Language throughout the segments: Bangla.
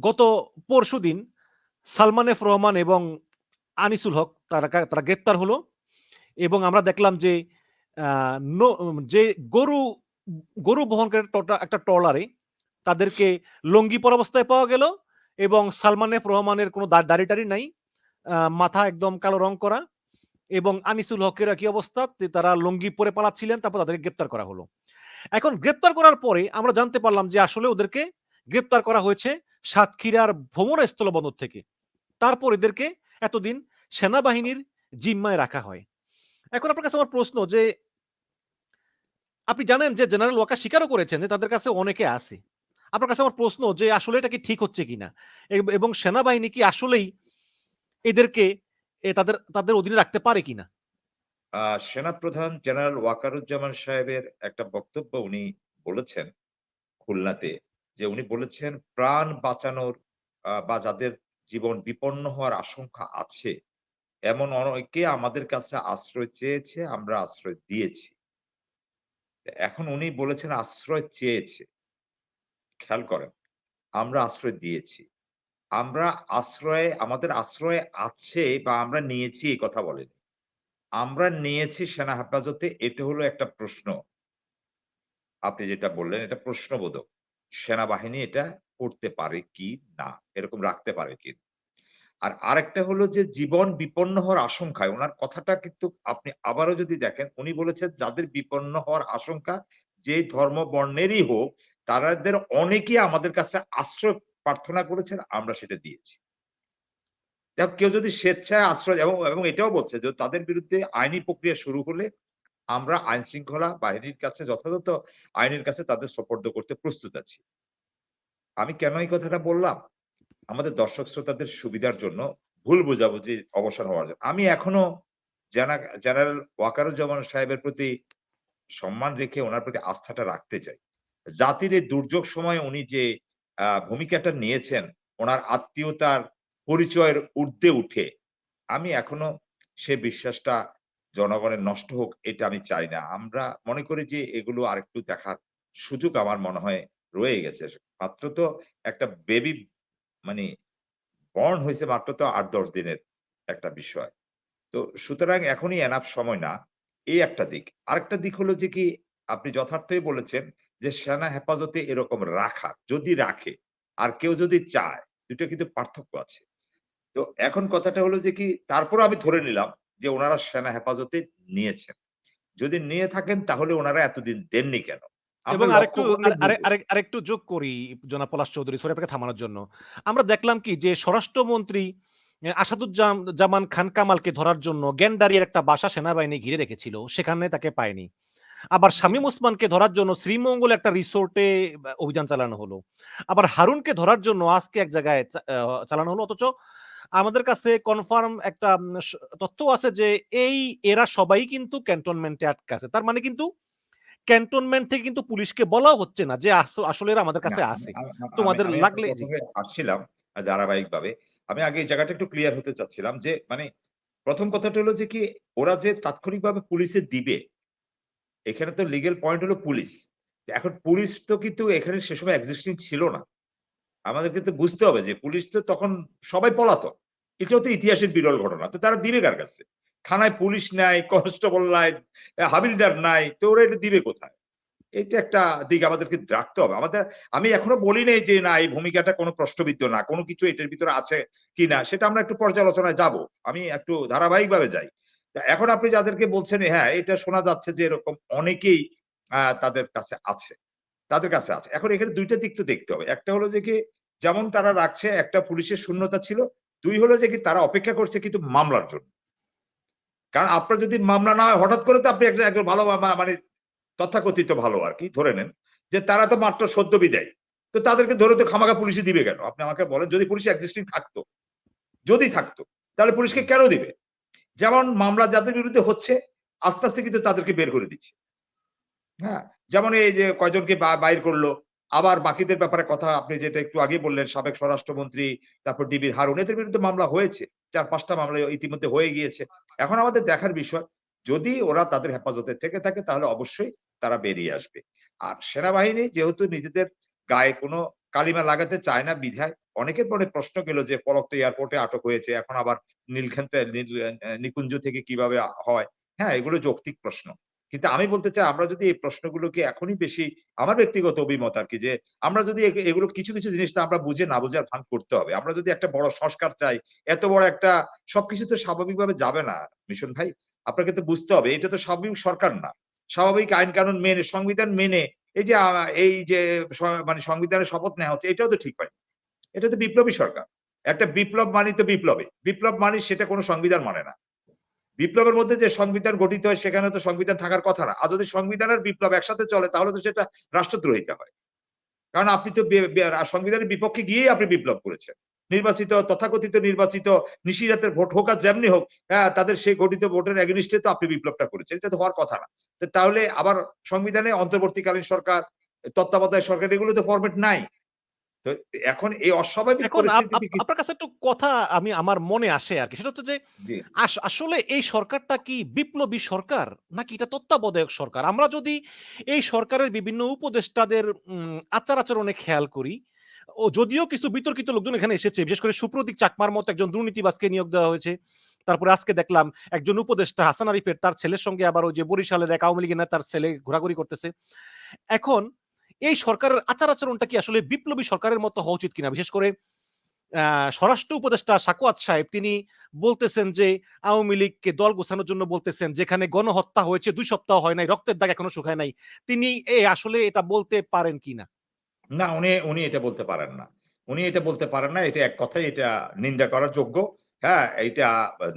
গত পরশুদিন সালমান এফ রহমান এবং আনিসুল হক তারা তারা গ্রেপ্তার হলো এবং আমরা দেখলাম যে যে গরু গরু বহনকারী একটা ট্রলারে তাদেরকে লুঙ্গি পর অবস্থায় পাওয়া গেল এবং সালমান এফ রহমানের কোনো দা, দাড়ি-টাড়ি নাই। মাথা একদম কালো রং করা এবং আনিসুল হকের একই অবস্থা। তারা লঙ্গি পরে পালাচ্ছিলেন। তারপর তাদেরকে গ্রেপ্তার করা হলো। এখন গ্রেপ্তার করার পরে আমরা জানতে পারলাম যে আসলে ওদেরকে গ্রেপ্তার করা হয়েছে সাতক্ষীরার ভোমরা স্থলবন্দর থেকে। তারপর এদেরকে এতদিন সেনাবাহিনীর জিম্মায় রাখা হয়। এখন আপনার কাছে আমার প্রশ্ন যে, আপনি জানেন যে জেনারেল ওয়াকার স্বীকারও করেছেন যে তাদের কাছে অনেকে আছে। আপনার কাছে আমার প্রশ্ন যে, আসলে এটা কি ঠিক হচ্ছে কিনা? এবং সেনাবাহিনী কি আসলেই এদেরকে তাদের তাদের অধীনে রাখতে পারে কিনা? সেনাপ্রধান জেনারেল ওয়াকারুজ্জামান সাহেবের একটা বক্তব্য উনি বলেছেন খুলনাতে যে উনি বলেছেন প্রাণ বাঁচানোর বা যাদের জীবন বিপন্ন হওয়ার আশঙ্কা আছে, এমন অনেকে আমাদের কাছে আশ্রয় চেয়েছে, আমরা আশ্রয় দিয়েছি। এখন উনি বলেছেন আশ্রয় চেয়েছে। খেয়াল করেন, আমরা আশ্রয় দিয়েছি। আমরা আশ্রয়ে আমাদের আশ্রয় আছে বা আমরা নিয়েছি এই কথা বলেনি। আমরা নিয়েছি সেনা হেফাজতে এটা হলো একটা প্রশ্ন। আপনি যেটা বললেন এটা প্রশ্নবোধক। সেনাবাহিনী এটা করতে পারে কি না, এরকম রাখতে পারে কি? আর আরেকটা হলো যে জীবন বিপন্ন হওয়ার আশঙ্কায় উনার কথাটা কিন্তু আপনি আবারও যদি দেখেন উনি বলেছেন যাদের বিপন্ন হওয়ার আশঙ্কা যেই ধর্ম বর্ণেরই হোক, তারাদের অনেকেই আমাদের কাছে আশ্রয় প্রার্থনা করেছেন, আমরা সেটা দিয়েছি। কেউ যদি স্বেচ্ছায় আশ্রয় এবং এবং এটাও বলছে যে তাদের বিরুদ্ধে আইনি প্রক্রিয়া শুরু হলে আমরা আইন শৃঙ্খলা বাহিনীর কাছে যথাযথ আইনের কাছে তাদের সোপর্দ করতে প্রস্তুত আছি। আমি কেন এই কথাটা বললাম? আমাদের দর্শক শ্রোতাদের সুবিধার জন্য ভুল বোঝাবুঝির অবসান হওয়ার জন্য। আমি এখনও জেনা জেনারেল ওয়াকারুজ্জামান সাহেবের প্রতি সম্মান রেখে ওনার প্রতি আস্থাটা রাখতে চাই। জাতির এই দুর্যোগ সময়ে উনি যে ভূমিকাটা নিয়েছেন, ওনার আত্মীয়তার পরিচয়ের ঊর্ধ্বে উঠে, আমি এখনও সে বিশ্বাসটা জনগণের নষ্ট হোক এটা আমি চাই না। আমরা মনে করি যে এগুলো আরেকটু দেখার সুযোগ আমার মনে হয় রয়ে গেছে। মাত্র তো একটা বেবি মানে বর্ন হয়েছে মাত্র তো ৮-১০ দিনের একটা বিষয়। তো সুতরাং এখনই এনাফ সময় না। এই একটা দিক। আরেকটা দিক হলো যে কি আপনি যথার্থই বলেছেন যে সেনা হেফাজতে এরকম রাখা, যদি রাখে আর কেউ যদি চায়, দুটো কিন্তু পার্থক্য আছে। তো এখন কথাটা হলো যে কি তারপরেও আমি ধরে নিলাম যে উনারা সেনা হেফাজতে নিয়েছেন। যদি নিয়ে থাকেন তাহলে উনারা এতদিন দেননি কেন? এবং আরেকটু আরেকটু যোগ করি জনাব পলাশ চৌধুরী সরি আপনাকে থামানোর জন্য। আমরা দেখলাম কি যে স্বরাষ্ট্রমন্ত্রী খান কামালকে ধরার জন্য গ্যান্ডারিয়ার একটা বাসা সেনাবাহিনী ঘিরে রেখেছিল। সেখানে তাকে পায়নি। আবার শামীম ওসমানকে ধরার জন্য শ্রীমঙ্গলে একটা রিসোর্টে অভিযান চালানো হলো। আবার হারুনকে ধরার জন্য আজকে এক জায়গায় চালানো হলো। অথচ আমাদের কাছে কনফার্ম একটা তথ্য আছে যে এই এরা সবাই কিন্তু ক্যান্টনমেন্টে আটকে আছে। তার মানে কিন্তু ক্যান্টনমেন্ট থেকে কিন্তু পুলিশকে বলাও হচ্ছে না যে আসলে এরা আমাদের কাছে আছে। তোমাদের লাগলে আসছিলাম আ ধারাবাহিকভাবে। আমি আগে এই জায়গাটা একটু ক্লিয়ার হতে চাচ্ছিলাম যে মানে প্রথম কথাটা হলো যে কি ওরা যে তাৎক্ষণিকভাবে পুলিশে দিবে, এখানে তো লিগেল পয়েন্ট হলো পুলিশ। এখন পুলিশ তো কিন্তু এখানে সে সময় এক্সিস্টিং ছিল না। আমাদের কিন্তু বুঝতে হবে যে পুলিশ তো তখন সবাই পলাতক। এটাও তো ইতিহাসের বিরল ঘটনা। তো তারা দিবে কার কাছে? থানায় পুলিশ নাই, কনস্টেবল নাই, হাবিলদার নাই। তো ওরা এটা দিবে কোথায়? এটা একটা দিক আমাদেরকে রাখতে হবে। আমাদের আমি এখনও বলি নাই যে না এই ভূমিকাটা কোনো প্রশ্নবিদ্ধ না। কোনো কিছু এটার ভিতরে আছে কি না সেটা আমরা একটু পর্যালোচনায় যাব আমি একটু ধারাবাহিকভাবে যাই। এখন আপনি যাদেরকে বলছেন হ্যাঁ, এটা শোনা যাচ্ছে যে এরকম অনেকেই তাদের কাছে আছে। তাদের কাছে আছে। এখন এখানে দুইটা দিক তো দেখতে হবে। একটা হলো যে কি যেমন তারা রাখছে একটা পুলিশের শূন্যতা ছিল। ২ হলো যে কি তারা অপেক্ষা করছে কিন্তু মামলার জন্য। কারণ আপনার যদি মামলা না হয় হঠাৎ করে তো আপনি একটা একজন ভালো মানে তথাকথিত ভালো আর কি ধরে নেন যে তারা তো মাত্র সদ্য বিদায়ী। তো তাদেরকে ধরে তো খামাখা পুলিশে দিবে কেন? আপনি আমাকে বলেন যদি পুলিশ এক্সিস্টিং থাকতো, যদি থাকতো তাহলে পুলিশকে কেন দিবে? যেমন মামলা যাদের বিরুদ্ধে হচ্ছে আস্তে, আস্তে কিন্তু তাদেরকে বের করে দিচ্ছে। হ্যাঁ? যেমন এই যে কয়জনকে বাইর করল। আবার বাকিদের ব্যাপারে কথা আপনি যেটা একটু আগে বললেন সাবেক স্বরাষ্ট্রমন্ত্রী, তারপর ডিবির হারুন এদের বিরুদ্ধে মামলা হয়েছে। চার পাঁচটা মামলা ইতিমধ্যে হয়ে গিয়েছে। এখন আমাদের দেখার বিষয় যদি ওরা তাদের হেফাজতে থেকে থাকে তাহলে অবশ্যই তারা বেরিয়ে আসবে। আর সেনাবাহিনী যেহেতু নিজেদের গায়ে কোনো কালিমা লাগাতে চায় না বিধায় অনেকের মনে প্রশ্ন গেল যে পলক তো এয়ারপোর্টে আটক হয়েছে এখন আবার নীলখান্তে নীল- নিকুঞ্জ থেকে কীভাবে হয় হ্যাঁ এগুলো যৌক্তিক প্রশ্ন কিন্তু আমি বলতে চাই, আমরা যদি এই প্রশ্নগুলোকে এখনই বেশি, আমার ব্যক্তিগত অভিমত আর কি, যে আমরা যদি এগুলো কিছু কিছু জিনিস তো আমরা বুঝে না বুঝে ভান করতে হবে। আমরা যদি একটা বড় সংস্কার চাই, এত বড় একটা, সবকিছু তো স্বাভাবিকভাবে যাবে না, মিশন ভাই। আপনাকে তো বুঝতে হবে, এটা তো স্বাভাবিক সরকার না। স্বাভাবিক আইন কানুন মেনে, সংবিধান মেনে, এই যে এই যে মানে সংবিধানের শপথ নেওয়া হচ্ছে, এটাও তো ঠিক হয় এটা তো বিপ্লবী সরকার। একটা বিপ্লব মানি তো বিপ্লবে বিপ্লব মানি সেটা কোনো সংবিধান মানে না। বিপ্লবের মধ্যে যে সংবিধান গঠিত হয়, সেখানে তো সংবিধান থাকার কথা না। আর যদি সংবিধানের বিপ্লব একসাথে চলে, তাহলে তো সেটা রাষ্ট্রদ্রোহিতা হয়। কারণ আপনি তো সংবিধানের বিপক্ষে গিয়েই আপনি বিপ্লব করেছেন। নির্বাচিত, তথাকথিত নির্বাচিত নিশিরাতের ভোট হোক আর যেমনি হোক হ্যাঁ তাদের সেই গঠিত ভোটের এগেনিস্টে তো আপনি বিপ্লবটা করেছেন। এটা তো হওয়ার কথা না। তাহলে আবার সংবিধানে অন্তর্বর্তীকালীন সরকার, তত্ত্বাবধায়ক সরকার, এগুলো তো ফরম্যাট নাই। তো এখন এই অস্বাভাবিক আপনার কাছে একটু কথা আমি আমার মনে আসে আর কি সেটা হচ্ছে যে আসলে এই সরকারটা কি বিপ্লবী সরকার? নাকি এটা তত্ত্বাবধায়ক সরকার? আমরা যদি এই সরকারের বিভিন্ন উপদেষ্টাদের আচার আচরণে খেয়াল করি ও যদিও কিছু বিতর্কিত লোকজন এখানে এসেছে বিশেষ করে সুপ্রতীক চাকমার মতো একজন দুর্নীতিবাজকে নিয়োগ দেওয়া হয়েছে। তারপরে আজকে দেখলাম একজন উপদেষ্টা হাসান আরিফের তার ছেলের সঙ্গে আবার ওই যে বরিশালের এক আওয়ামী লীগের তার ছেলে ঘোরাঘুরি করতেছে। এখন এই সরকারের আচার আচরণটা কি আসলে বিপ্লবী সরকারের মতো হওয়া উচিত কিনা? বিশেষ করে স্বরাষ্ট্র উপদেষ্টা সাকুয়াত সাহেব, তিনি বলতেছেন যে, আওয়ামী লীগকে দল গোছানোর জন্য বলতেছেন, যেখানে গণহত্যা হয়েছে, দুই সপ্তাহ হয় নাই, রক্তের দাগ এখনও শুকায় নাই। তিনি এ আসলে এটা বলতে পারেন কিনা? না, উনি উনি এটা বলতে পারেন না। উনি এটা বলতে পারেন না, এটা এক কথাই এটা নিন্দা করার যোগ্য। হ্যাঁ এইটা,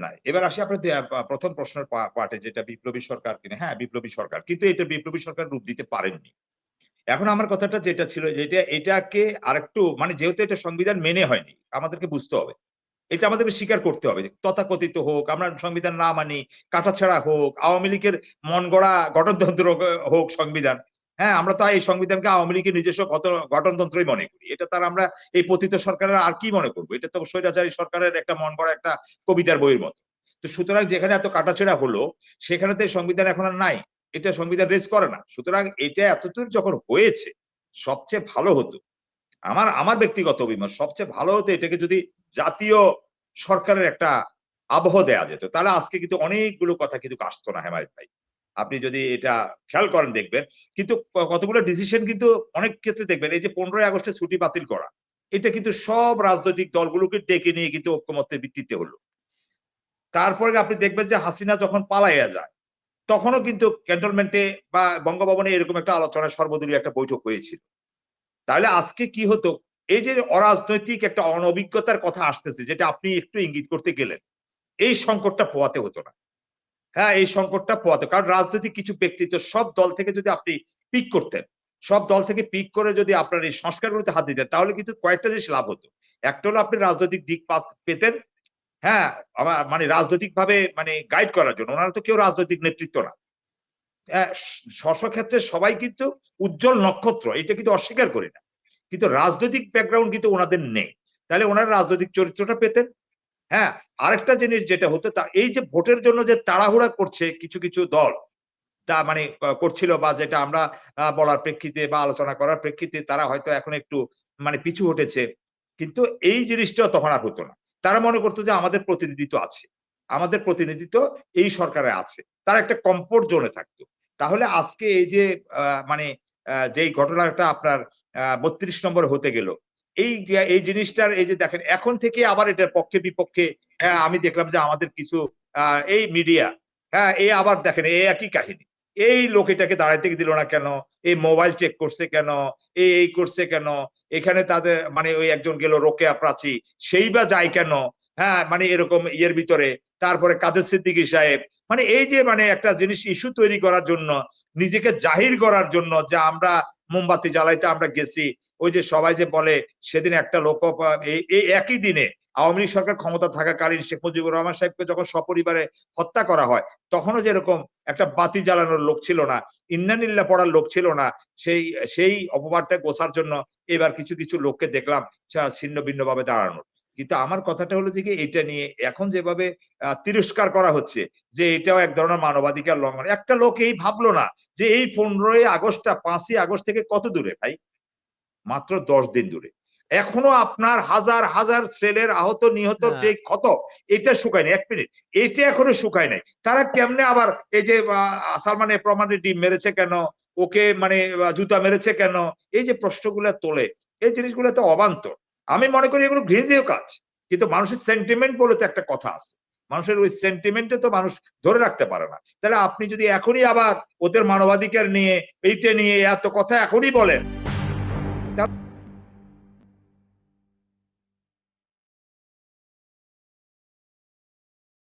না, এবার আসি আপনার প্রথম প্রশ্নের পার্টে, যেটা বিপ্লবী সরকার কিনা। হ্যাঁ বিপ্লবী সরকার। কিন্তু এটা বিপ্লবী সরকার রূপ দিতে পারেননি। এখন আমার কথাটা যেটা ছিল যেটা এটাকে আরেকটু মানে যেহেতু এটা সংবিধান মেনে হয়নি, আমাদেরকে বুঝতে হবে। এটা আমাদেরকে স্বীকার করতে হবে তথাকথিত হোক, আমরা সংবিধান না মানি, কাটাছাড়া হোক, আওয়ামী লীগের মন গড়া গঠনতন্ত্র হোক সংবিধান হ্যাঁ আমরা তো এই সংবিধানকে আওয়ামী লীগের নিজস্ব গঠনতন্ত্রই মনে করি। এটা তার আমরা, এই পতিত সরকারের আর কি মনে করব? এটা তো স্বৈরাচারী সরকারের একটা মন গড়া একটা কবিতার বইয়ের মতো। তো সুতরাং যেখানে এত কাটাছেড়া হলো সেখানে তো সংবিধান এখন আর নাই। এটা সংবিধান রেজ করে না। সুতরাং এটা এতদূর যখন হয়েছে, সবচেয়ে ভালো হতো, আমার আমার ব্যক্তিগত অভিমত, সবচেয়ে ভালো হতো এটাকে যদি জাতীয় সরকারের একটা আবহ দেয়া যেত। তাহলে আজকে কিন্তু অনেকগুলো কথা কিন্তু আসতো না, হেমায়ত ভাই। আপনি যদি এটা খেয়াল করেন, দেখবেন। কিন্তু কতগুলো ডিসিশন কিন্তু অনেক ক্ষেত্রে দেখবেন, এই যে পনেরোই আগস্টে ছুটি বাতিল করা, এটা কিন্তু সব রাজনৈতিক দলগুলোকে ডেকে নিয়ে কিন্তু ঐক্যমত্যের ভিত্তিতে হলো। তারপরে আপনি দেখবেন যে হাসিনা যখন পালাইয়া যায় তখনও কিন্তু ক্যান্টনমেন্টে বা বঙ্গভবনে এরকম একটা আলোচনা সর্বদলীয় একটা বৈঠক হয়েছিল। তাহলে আজকে কি হতো? এই যে অরাজনৈতিক একটা অনভিজ্ঞতার কথা আসতেছে, যেটা আপনি একটু ইঙ্গিত করতে গেলেন, এই সংকটটা পোয়াতে হতো না। হ্যাঁ এই সংকটটা পোয়াতে কারণ রাজনৈতিক কিছু ব্যক্তিত্ব সব দল থেকে যদি আপনি পিক করতেন, সব দল থেকে পিক করে যদি আপনার এই সংস্কারগুলোতে হাত দিতেন, তাহলে কিন্তু কয়েকটা জিনিস লাভ হতো। একটা হলো আপনি রাজনৈতিক দিক পেতেন হ্যাঁ মানে রাজনৈতিক ভাবে মানে গাইড করার জন্য। ওনারা তো কেউ রাজনৈতিক নেতৃত্ব না। হ্যাঁ, ক্ষেত্রে সবাই কিন্তু উজ্জ্বল নক্ষত্র এটা কিন্তু অস্বীকার করি না। কিন্তু রাজনৈতিক ব্যাকগ্রাউন্ড কিন্তু ওনাদের নেই। তাহলে ওনারা রাজনৈতিক চরিত্রটা পেতেন? হ্যাঁ আরেকটা জিনিস যেটা হতো তা এই যে ভোটের জন্য যে তাড়াহুড়া করছে কিছু কিছু দল তা মানে করছিল বা যেটা আমরা বলার প্রেক্ষিতে বা আলোচনা করার প্রেক্ষিতে তারা হয়তো এখন একটু মানে পিছু হটেছে। কিন্তু এই জিনিসটাও তখন আর হতো না। তারা মনে করতো যে আমাদের প্রতিনিধিত্ব আছে আমাদের প্রতিনিধিত্ব এই সরকারে আছে তারা একটা কমফোর্ট জোনে থাকতো। তাহলে আজকে এই যে মানে যেই ঘটনাটা আপনার বত্রিশ নম্বর হতে গেল এই এই জিনিসটার এই যে দেখেন এখন থেকে আবার এটার পক্ষে বিপক্ষে হ্যাঁ, আমি দেখলাম যে আমাদের কিছু এই মিডিয়া হ্যাঁ এই আবার দেখেন এই একই কাহিনী। এই লোক এটাকে দাঁড়াইতে দিল না কেন? এই মোবাইল চেক করছে কেন? এই এই করছে কেন? এখানে তাদের মানে ওই একজন গেল রোকেয়া প্রাচী, সেই বা যায় কেন? হ্যাঁ মানে এরকম ইয়ের ভিতরে। তারপরে কাদের সিদ্দিকী সাহেব মানে এই যে মানে একটা জিনিস ইস্যু তৈরি করার জন্য, নিজেকে জাহির করার জন্য যে আমরা মোমবাতি জ্বালাইতে আমরা গেছি, ওই যে সবাই যে বলে, সেদিন একটা লোক এই একই দিনে আওয়ামী লীগ সরকার ক্ষমতা থাকাকালীন শেখ মুজিবুর রহমান সাহেবকে যখন সপরিবারে হত্যা করা হয়, তখনও যেরকম একটা বাতি জ্বালানোর লোক ছিল না ইন্নানিল্লা পড়ার লোক ছিল না, সেই সেই অপবাদটা গোসার জন্য এবার কিছু কিছু লোককে দেখলাম ছিন্ন ভিন্ন ভাবে দাঁড়ানোর। কিন্তু আমার কথাটা হলো যে কি, এটা নিয়ে এখন যেভাবে তিরস্কার করা হচ্ছে যে এটাও এক ধরনের মানবাধিকার লঙ্ঘন, একটা লোক এই ভাবলো না যে এই পনেরোই আগস্টটা পাঁচই আগস্ট থেকে কত দূরে ভাই? মাত্র দশ দিন দূরে। এখনও আপনার হাজার হাজার ছেলের আহত নিহতর হ্যাঁ। যে ক্ষত এটা শুকায় নাই এক মিনিট। এটা এখনও শুকায় নাই। তারা কেমনে আবার এই যে সালমান রহমানের ডিম মেরেছে কেন? ওকে মানে জুতা মেরেছে কেন? এই যে প্রশ্নগুলো তোলে এই জিনিসগুলো তো অবান্তর। আমি মনে করি এগুলো ঘৃণীয় কাজ। কিন্তু মানুষের সেন্টিমেন্ট বলে তো একটা কথা আছে। মানুষের ওই সেন্টিমেন্টে তো মানুষ ধরে রাখতে পারে না। তাহলে আপনি যদি এখনই আবার ওদের মানবাধিকার নিয়ে এইটা নিয়ে এত কথা এখনই বলেন